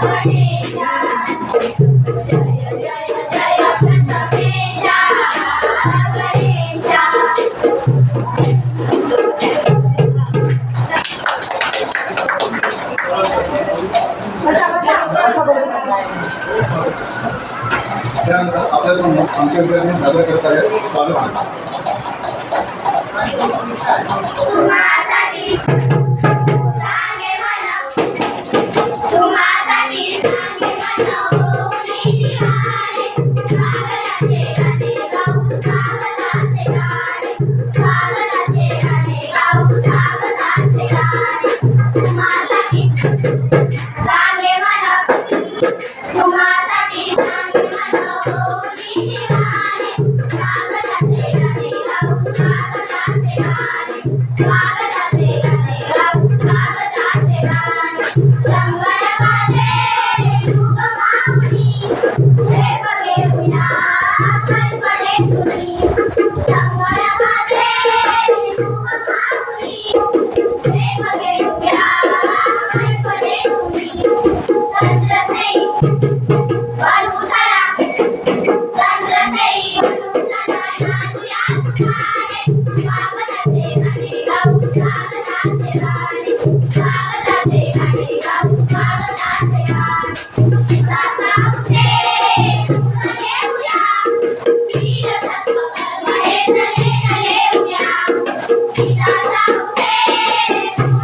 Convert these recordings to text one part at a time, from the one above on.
आमच्या सादर करता येत Bye.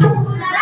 ¡Hola!